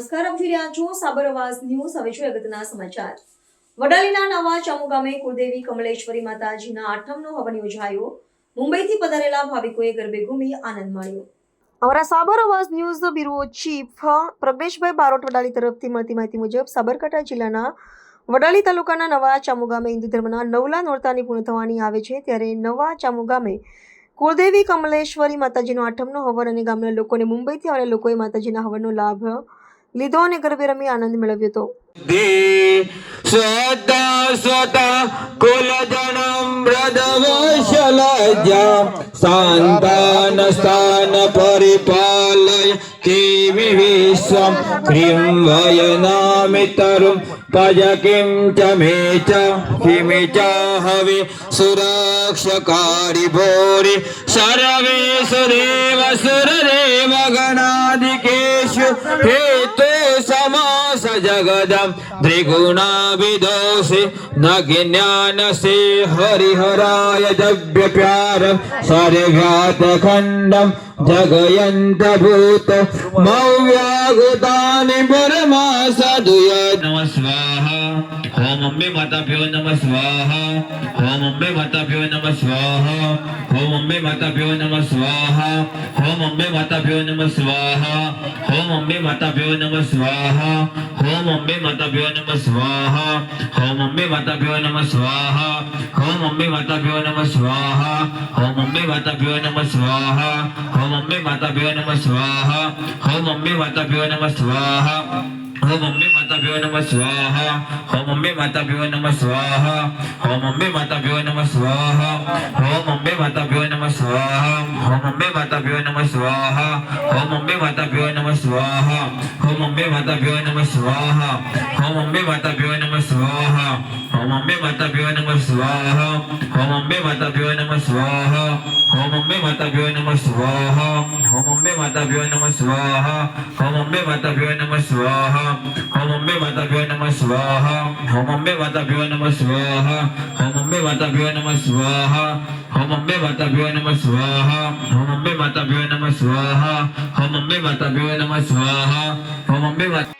નમસ્કાર, આપ જોઈ રહ્યા છો સાબર અવાજ ન્યૂઝ. હવે છે અગત્યના સમાચાર. વડાલીના નવા ચામુ ગામે કુળદેવી કમલેશ્વરી માતાજીના આઠમનો હવન યોજાયો. મુંબઈથી પધારેલા ભાવિકોએ ગરબે ઘૂમી આનંદ માણ્યો. અમારા Sabar Avaaj news bureau chief Prajneshbhai Barot Vadali તરફથી મળતી માહિતી મુજબ, સાબરકાંઠા જિલ્લાના વડાલી તાલુકાના નવા ચામુ ગામે હિન્દુ ધર્મના નવલા નોરતાની પૂર્ણ થવાની આવે છે. ત્યારે નવા ચામુ ગામે કુળદેવી કમલેશ્વરી માતાજીનો આઠમનો હવન અને ગામના લોકોને મુંબઈથી આવેલા લોકોએ માતાજીના હવનનો લાભ લીધો અને ગરબે રમી આનંદ મેળવ્યો હતો दे स्वतः स्वतः कुलजनं व्रजवशलज्जा सान्तान स्थान परिपालय किमि विश्वं क्रीं वयनामितरुं पज किं च मे च किमि च हवि सुरक्षकारि भोरि सर्वेषु देव सुरदेव गणादिकेषु हेतु समास जगदं त्रिगुणाविदोषि न ज्ञानसे हरिहराय दव्यप्यारं सर्व्यातखण्डं जगयन्तभूत मव्यागुतानि परमासदुय नमः स्वाहा ઓમ અંબે માતા પ્યો નમ સ્વાહા ઓમ અંબે માતા પ્યો નમ સ્વાહા ઓમ અંબે માતા પ્યો નમ સ્વાહા ઓમ અંબે માતા પ્યો નમ સ્વાહા ઓમ અંબે માતા પ્યો નમ સ્વાહા ઓમ અંબે માતા પ્યો નમ સ્વાહા ઓમ અંબે માતા પ્યો નમ સ્વાહા ઓમ અંબે માતા પ્યો નમ સ્વાહા ઓમ અંબે માતા પ્યો નમ સ્વાહા ઓમ અંબે માતા પ્યો નમ સ્વાહા ઓમ અંબે માતા પ્યો નમ સ્વાહા હો મમ્મી માતા પિઓ નમઃ સ્વાહા હો મમ્મી માતા પિઓ નમઃ સ્વાહા હો મમ્મી માતા પિઓ નમઃ સ્વાહા હો મમ્મી માતા પિઓ નમઃ સ્વાહા હો મમ્મી માતા પિઓ નમઃ સ્વાહા હો મમ્મી માતા પિઓ નમઃ સ્વાહા હો મમ્મી માતા પિઓ નમઃ સ્વાહા હો મમ્મી માતા પિઓ નમઃ સ્વાહા હો મમ્મી માતા પિઓ નમઃ સ્વાહા હો મમ્મી માતા પિઓ નમઃ સ્વાહા હો મમ્મી માતા પિઓ નમઃ સ્વાહા માતા ભ્યો નમ સ્વાહ ઓમ અંબે માતા ભ્યો નમ સ્વાહ ઓમ અંબે માતા ભ્યો નમ સ્વાહ ઓમ અંબે માતા ભ્યો નમ સ્વાહ ઓમ અંબે માતા ભ્યો નમ સ્વાહ ઓમ અંબે માતા ભ્યો નમ સ્વાહ ઓમ અંબે માતા ભ્યો નમ સ્વાહ ઓમ અંબે માતા ભ્યો નમ સ્વાહ ઓમ અંબે માતા